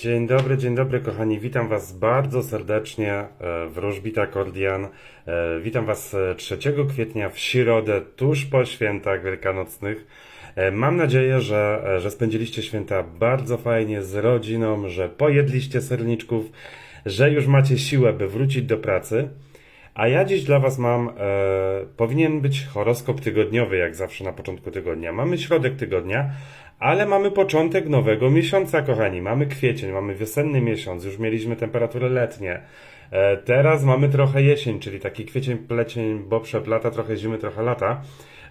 Dzień dobry, dzień dobry kochani. Witam Was bardzo serdecznie e, w Wróżbita Kordian. E, Witam Was e, 3 kwietnia w środę, tuż po świętach wielkanocnych. E, Mam nadzieję, że, e, że spędziliście święta bardzo fajnie z rodziną, że pojedliście serniczków, że już macie siłę, by wrócić do pracy. A ja dziś dla Was mam, e, powinien być horoskop tygodniowy, jak zawsze na początku tygodnia. Mamy środek tygodnia, ale mamy początek nowego miesiąca, kochani. Mamy kwiecień, mamy wiosenny miesiąc, już mieliśmy temperatury letnie. E, teraz mamy trochę jesień, czyli taki kwiecień, plecień, bo przeplata trochę zimy, trochę lata.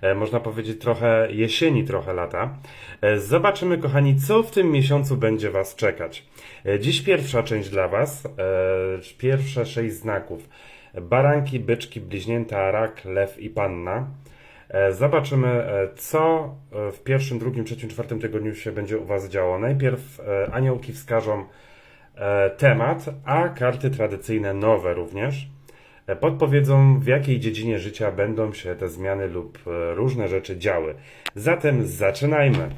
E, można powiedzieć trochę jesieni, trochę lata. E, zobaczymy, kochani, co w tym miesiącu będzie Was czekać. Dziś pierwsza część dla Was, pierwsze sześć znaków. Baranki, byczki, bliźnięta, rak, lew i panna. E, Zobaczymy, e, co e, w pierwszym, drugim, trzecim, czwartym tygodniu się będzie u Was działo. Najpierw aniołki wskażą temat, a karty tradycyjne nowe również podpowiedzą, w jakiej dziedzinie życia będą się te zmiany lub różne rzeczy działy. Zatem zaczynajmy.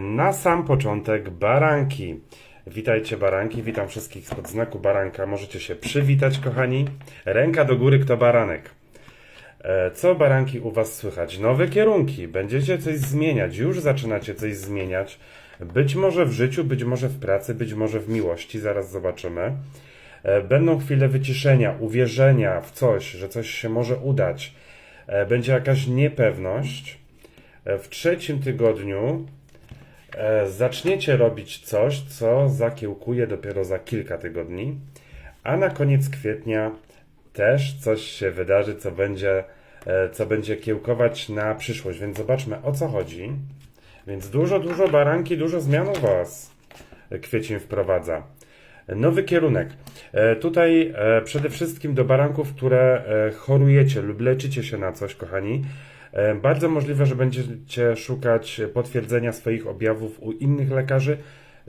Na sam początek baranki. Witajcie baranki, witam wszystkich spod znaku baranka. Możecie się przywitać, kochani. Ręka do góry, kto baranek. E, Co baranki u Was słychać? Nowe kierunki. Będziecie coś zmieniać, już zaczynacie coś zmieniać. Być może w życiu, być może w pracy, być może w miłości, zaraz zobaczymy. E, Będą chwile wyciszenia, uwierzenia w coś, że coś się może udać. E, Będzie jakaś niepewność. W trzecim tygodniu zaczniecie robić coś, co zakiełkuje dopiero za kilka tygodni, a na koniec kwietnia też coś się wydarzy, co będzie, e, co będzie kiełkować na przyszłość. Więc zobaczmy o co chodzi. Więc dużo, dużo baranki, dużo zmian u Was kwiecień wprowadza. Nowy kierunek. E, Tutaj e, przede wszystkim do baranków, które e, chorujecie lub leczycie się na coś, kochani. E, Bardzo możliwe, że będziecie szukać potwierdzenia swoich objawów u innych lekarzy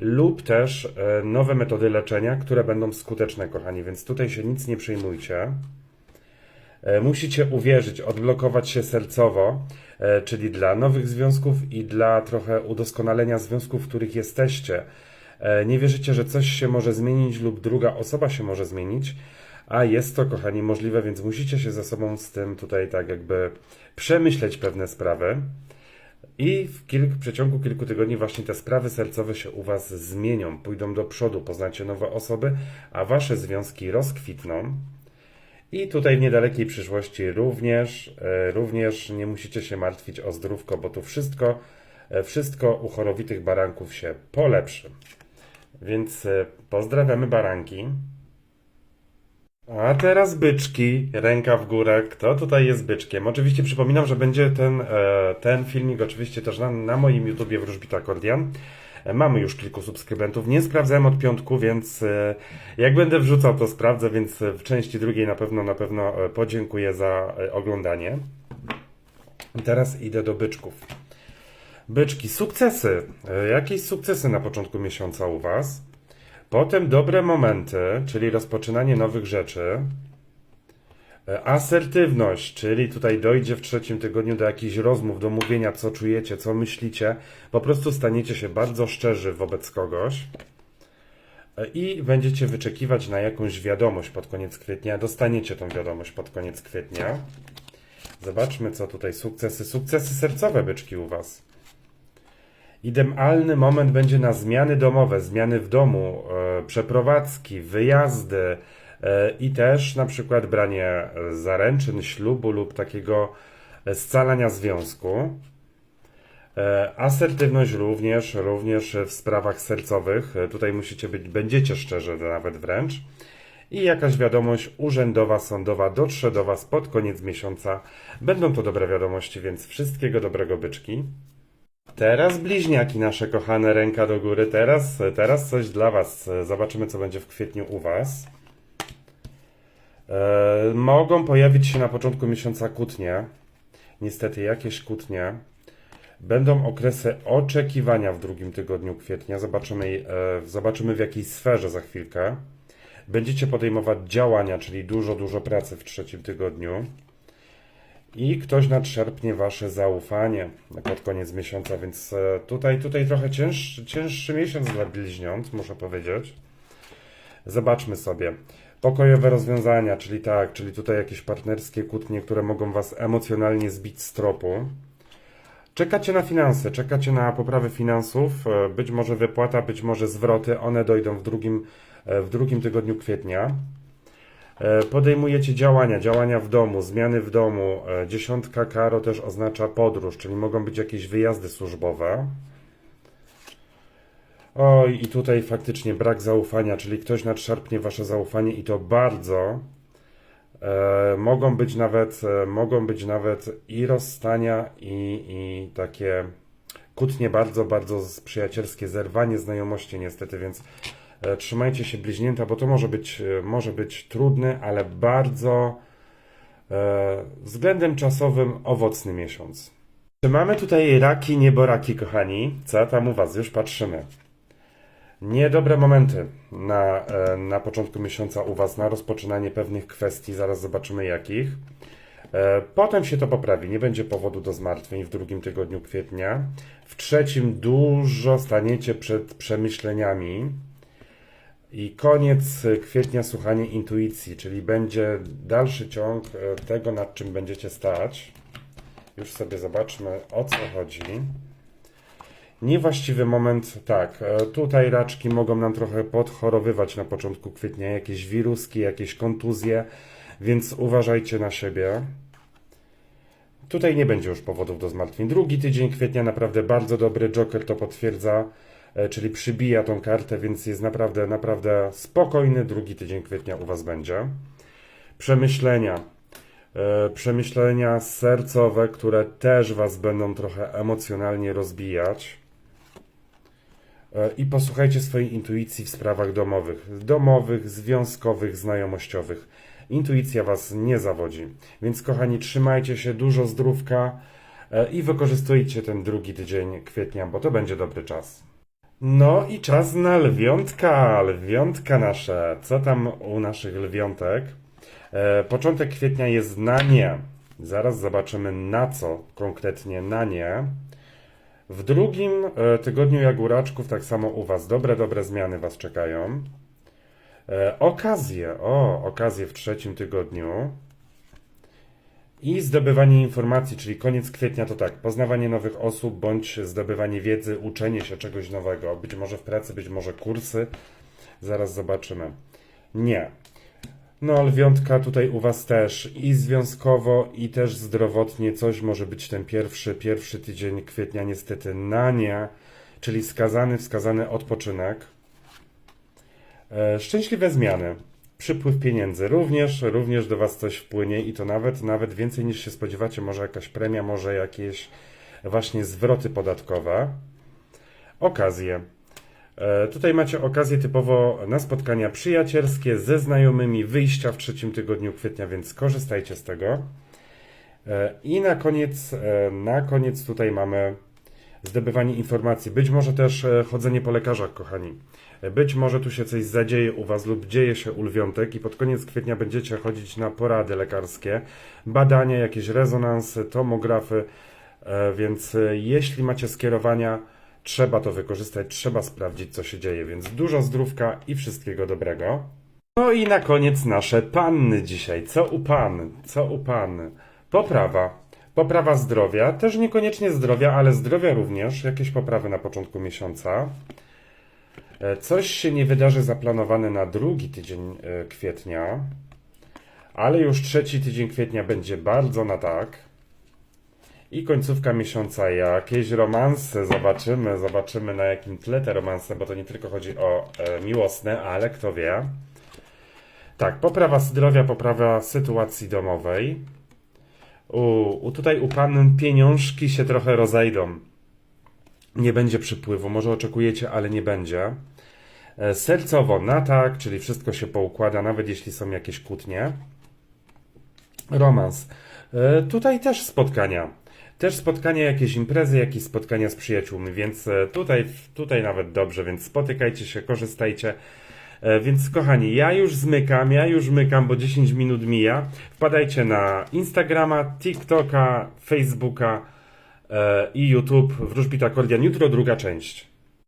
lub też e, nowe metody leczenia, które będą skuteczne, kochani, więc tutaj się nic nie przejmujcie. E, Musicie uwierzyć, odblokować się sercowo, e, czyli dla nowych związków i dla trochę udoskonalenia związków, w których jesteście. Nie wierzycie, że coś się może zmienić lub druga osoba się może zmienić, a jest to, kochani, możliwe, więc musicie się ze sobą z tym tutaj tak jakby przemyśleć pewne sprawy. I w kilk, przeciągu kilku tygodni właśnie te sprawy sercowe się u Was zmienią, pójdą do przodu, poznacie nowe osoby, a Wasze związki rozkwitną. I tutaj w niedalekiej przyszłości również, e, również nie musicie się martwić o zdrówko, bo tu wszystko, e, wszystko u chorowitych baranków się polepszy. Więc e, pozdrawiamy baranki. A teraz byczki, ręka w górę. Kto tutaj jest byczkiem? Oczywiście przypominam, że będzie ten, e, ten filmik oczywiście też na, na moim YouTubie Wróżbita Akordian. E, Mamy już kilku subskrybentów. Nie sprawdzałem od piątku, więc e, jak będę wrzucał, to sprawdzę, więc w części drugiej na pewno, na pewno podziękuję za oglądanie. Teraz idę do byczków. Byczki, sukcesy. Jakieś sukcesy na początku miesiąca u Was? Potem dobre momenty, czyli rozpoczynanie nowych rzeczy. E, Asertywność, czyli tutaj dojdzie w trzecim tygodniu do jakichś rozmów, do mówienia, co czujecie, co myślicie. Po prostu staniecie się bardzo szczerzy wobec kogoś. E, I będziecie wyczekiwać na jakąś wiadomość pod koniec kwietnia. Dostaniecie tą wiadomość pod koniec kwietnia. Zobaczmy, co tutaj sukcesy. Sukcesy sercowe byczki u Was. Idealny moment będzie na zmiany domowe, zmiany w domu, e, przeprowadzki, wyjazdy e, i też na przykład branie zaręczyn, ślubu lub takiego scalania związku. E, Asertywność również, również w sprawach sercowych. Tutaj musicie być, będziecie szczerzy nawet wręcz. I jakaś wiadomość urzędowa, sądowa dotrze do Was pod koniec miesiąca. Będą to dobre wiadomości, więc wszystkiego dobrego byczki. Teraz bliźniaki nasze kochane, ręka do góry. Teraz, teraz coś dla Was. Zobaczymy, co będzie w kwietniu u Was. E, mogą pojawić się na początku miesiąca kłótnie. Niestety jakieś kłótnie. Będą okresy oczekiwania w drugim tygodniu kwietnia. Zobaczymy, e, zobaczymy w jakiej sferze za chwilkę. Będziecie podejmować działania, czyli dużo, dużo pracy w trzecim tygodniu. I ktoś nadszerpnie wasze zaufanie pod koniec miesiąca, więc e, tutaj, tutaj trochę cięższy, cięższy miesiąc dla bliźniąt, muszę powiedzieć. Zobaczmy sobie. Pokojowe rozwiązania, czyli tak, czyli tutaj jakieś partnerskie kłótnie, które mogą was emocjonalnie zbić z tropu. Czekacie na finanse, czekacie na poprawę finansów, e, być może wypłata, być może zwroty, one dojdą w drugim, e, w drugim tygodniu kwietnia. E, Podejmujecie działania, działania w domu, zmiany w domu. E, Dziesiątka karo też oznacza podróż, czyli mogą być jakieś wyjazdy służbowe. Oj, i tutaj faktycznie brak zaufania, czyli ktoś nadszarpnie wasze zaufanie i to bardzo. E, mogą być nawet, e, mogą być nawet i rozstania, i, i takie kłótnie bardzo, bardzo przyjacielskie, zerwanie znajomości niestety, więc trzymajcie się bliźnięta, bo to może być, e, może być trudny, ale bardzo e, względem czasowym owocny miesiąc. Czy mamy tutaj raki, nieboraki, kochani? Co tam u was? Już patrzymy. Niedobre momenty na, e, na początku miesiąca u Was na rozpoczynanie pewnych kwestii, zaraz zobaczymy jakich. E, Potem się to poprawi, nie będzie powodu do zmartwień w drugim tygodniu kwietnia. W trzecim dużo staniecie przed przemyśleniami. I koniec kwietnia słuchanie intuicji, czyli będzie dalszy ciąg e, tego, nad czym będziecie stać. Już sobie zobaczmy o co chodzi. Niewłaściwy moment, tak. e, Tutaj raczki mogą nam trochę podchorowywać na początku kwietnia, jakieś wiruski, jakieś kontuzje, więc uważajcie na siebie. Tutaj nie będzie już powodów do zmartwień. Drugi tydzień kwietnia naprawdę bardzo dobry. Joker to potwierdza, czyli przybija tą kartę, więc jest naprawdę, naprawdę spokojny. Drugi tydzień kwietnia u Was będzie. Przemyślenia. E, Przemyślenia sercowe, które też Was będą trochę emocjonalnie rozbijać. E, I posłuchajcie swojej intuicji w sprawach domowych, domowych, związkowych, znajomościowych. Intuicja Was nie zawodzi. Więc, kochani, trzymajcie się, dużo zdrówka e, i wykorzystujcie ten drugi tydzień kwietnia, bo to będzie dobry czas. No i czas na lwiątka, lwiątka nasze. Co tam u naszych lwiątek? E, początek kwietnia jest na nie. Zaraz zobaczymy na co konkretnie na nie. W drugim e, tygodniu Jagóraczków tak samo u Was dobre, dobre zmiany Was czekają. E, okazje, o, okazje w trzecim tygodniu. I zdobywanie informacji, czyli koniec kwietnia to tak, poznawanie nowych osób, bądź zdobywanie wiedzy, uczenie się czegoś nowego, być może w pracy, być może kursy. Zaraz zobaczymy. Nie. No, lwiątka tutaj u Was też i związkowo, i też zdrowotnie coś może być ten pierwszy, pierwszy tydzień kwietnia niestety na nie, czyli skazany, wskazany odpoczynek. E, szczęśliwe zmiany. Przypływ pieniędzy również, również do Was coś wpłynie i to nawet, nawet więcej niż się spodziewacie. Może jakaś premia, może jakieś właśnie zwroty podatkowe. Okazje. E, Tutaj macie okazję typowo na spotkania przyjacielskie ze znajomymi, wyjścia w trzecim tygodniu kwietnia, więc korzystajcie z tego. E, I na koniec, e, na koniec tutaj mamy zdobywanie informacji. Być może też e, chodzenie po lekarzach, kochani. E, Być może tu się coś zadzieje u Was lub dzieje się u lwiątek i pod koniec kwietnia będziecie chodzić na porady lekarskie, badania, jakieś rezonansy, tomografy, e, więc jeśli macie skierowania, trzeba to wykorzystać, trzeba sprawdzić, co się dzieje, więc dużo zdrówka i wszystkiego dobrego. No i na koniec nasze panny dzisiaj. Co u pan? Co u pan? Poprawa. Poprawa zdrowia, też niekoniecznie zdrowia, ale zdrowia również, jakieś poprawy na początku miesiąca. E, Coś się nie wydarzy zaplanowane na drugi tydzień e, kwietnia, ale już trzeci tydzień kwietnia będzie bardzo na tak. I końcówka miesiąca jakieś romanse, zobaczymy, zobaczymy na jakim tle te romanse, bo to nie tylko chodzi o e, miłosne, ale kto wie. Tak, poprawa zdrowia, poprawa sytuacji domowej. U, u tutaj u pan pieniążki się trochę rozejdą. Nie będzie przypływu, może oczekujecie, ale nie będzie. E, Sercowo na tak, czyli wszystko się poukłada, nawet jeśli są jakieś kłótnie. Romans. E, Tutaj też spotkania. Też spotkania, jakieś imprezy, jakieś spotkania z przyjaciółmi, więc e, tutaj, tutaj nawet dobrze, więc spotykajcie się, korzystajcie. E, Więc kochani, ja już zmykam, ja już mykam, bo 10 minut mija. Wpadajcie na Instagrama, TikToka, Facebooka e, i YouTube Wróżbita Kordian. Jutro druga część.